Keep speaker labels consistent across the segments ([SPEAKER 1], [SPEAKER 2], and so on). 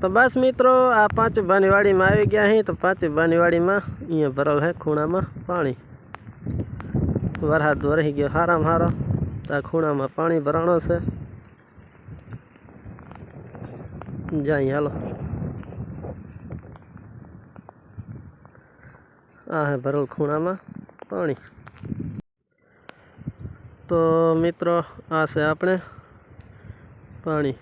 [SPEAKER 1] તો બસ મિત્રો, આ પાંચ બાની વાડીમાં આવી ગયા અહીં તો પાંચ બાની વાડીમાં અહીંયા ભરેલ છે ખૂણામાં પાણી. વરસાદ વરસી ગયો હારામાં હારો. તો આ ખૂણામાં પાણી ભરાણો છે. જાય હાલો. આ હે ભરેલ ખૂણામાં પાણી. તો મિત્રો, આ છે આપણે પાણી.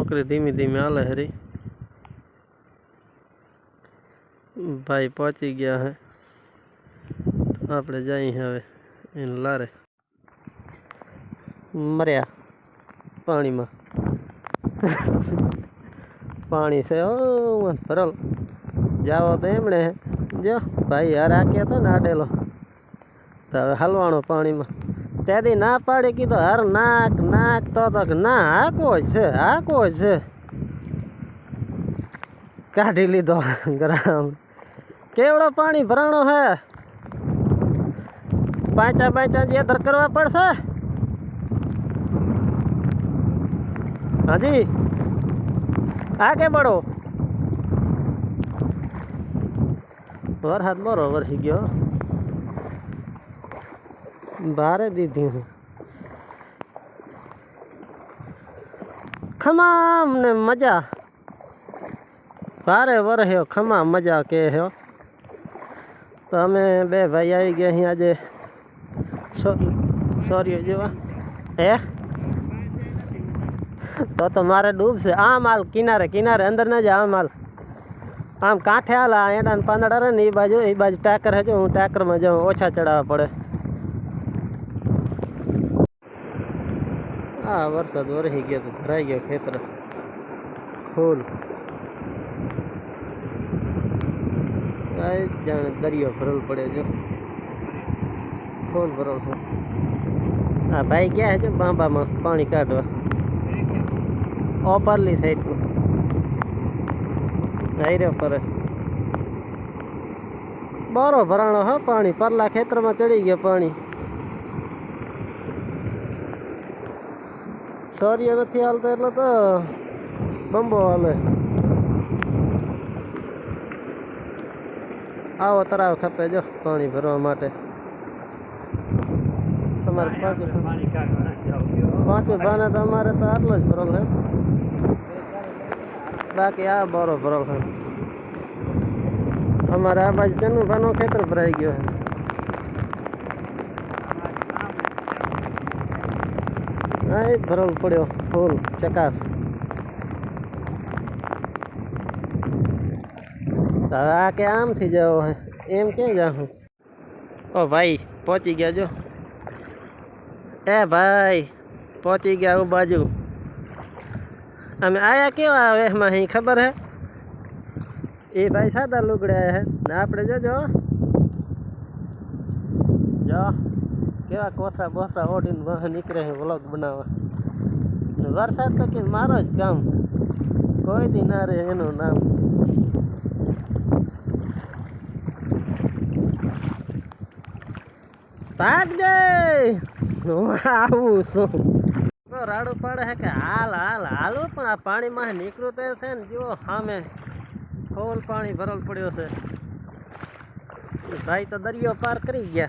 [SPEAKER 1] ઓકરી ધીમે ધીમે હાલે હરી. ભાઈ પહોંચી ગયા હે. આપણે જઈએ હવે એને લારે. મર્યા પાણીમાં. પાણી છે ઓ ભરલ. જાવો તો એમણે જો, ભાઈ હાર આક્યા કહેતો ને આડેલો. તો હવે હલવાણો પાણીમાં. ત્યાંથી ના પાડી કીધો, હર નાક નાક તો ના, હાકો છે હાકો છે. કાઢી લીધો ગ્રામ. કેવડો પાણી ભરાણો હે? પાંચા પાંચા જે ધર કરવા પડશે? હાજી? આગે પડો વરસાદ બરો વરસી ગયો. ભારે દીધી હું ખમામ ને મજા ભારે વરસ્યો ખમા મજા કે હ્યો તો અમે બે ભાઈ આવી ગયા અહીં આજે સોરીઓ જેવા હે તો તો મારે ડૂબશે આમ હાલ કિનારે કિનારે અંદર ના જાય આમ હાલ આમ કાંઠે હાલ આ એડા પાંદડા રહે ને એ બાજુ એ બાજુ ટાકર હજુ હું ટાકરમાં જાઉં ઓછા ચડાવવા પડે હા, વરસાદ વરસી ગયો તો ભરાઈ ગયો ખેતર. ફૂલ જાણે દરિયો ભરલ પડે છે ફૂલ ભરલ છે. હા ભાઈ ગયા છે? બાંબામાં પાણી કાઢવા. ઓપરલી સાઈડમાં હાઈરે પર બરો ભરાણો, હા, પાણી. પરલા ખેતરમાં ચડી ગયો પાણી. સૌર્ય નથી હાલતા એટલે તો બંબો હાલે. આવો તરાવ ખપે જો પાણી ભરવા માટે. તમારે પાંચ ભાને તો અમારે તો આટલો જ ભરેલ છે. બાકી આ બરો ભરેલ છે. અમારે આ બાજુ તેનું ભાનો ખેતર ભરાઈ ગયો છે. હા એ ભરેલ પડ્યો ફૂલ ચકાસ તો હવે આ કે આમથી જવો હે એમ ક્યાં જાઉં ઓ ભાઈ પહોંચી ગયા જો એ ભાઈ પહોંચી ગયા હું બાજુ અમે આયા કેવા આવે એમાં અહીં ખબર હે એ ભાઈ સાદા લુગડે હે ને આપણે જોજો જો કેવા કોથરા બોથરા ઓઢીને બહાર નીકળે છે વ્લોગ બનાવવા. ને વરસાદ તો કે મારો જ કામ કોઈ દી ના રહે એનું નામ. ભાગ દે! હું આવું છું. તો રાડું પાડે છે કે હાલ હાલ, હાલો પણ આ પાણીમાં નીકળ્યું તો છે ને, જુઓ સામે ફૂલ પાણી ભરલ પડ્યો છે. ભાઈ તો દરિયો પાર કરી ગયા.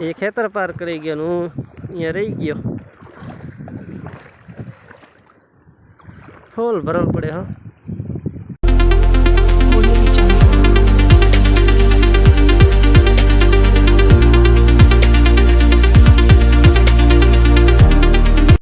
[SPEAKER 1] એ ખેતર પાર કરી ગયો ને હું અહીંયા રહી ગયો. ફૂલ ભરલ પડે હા.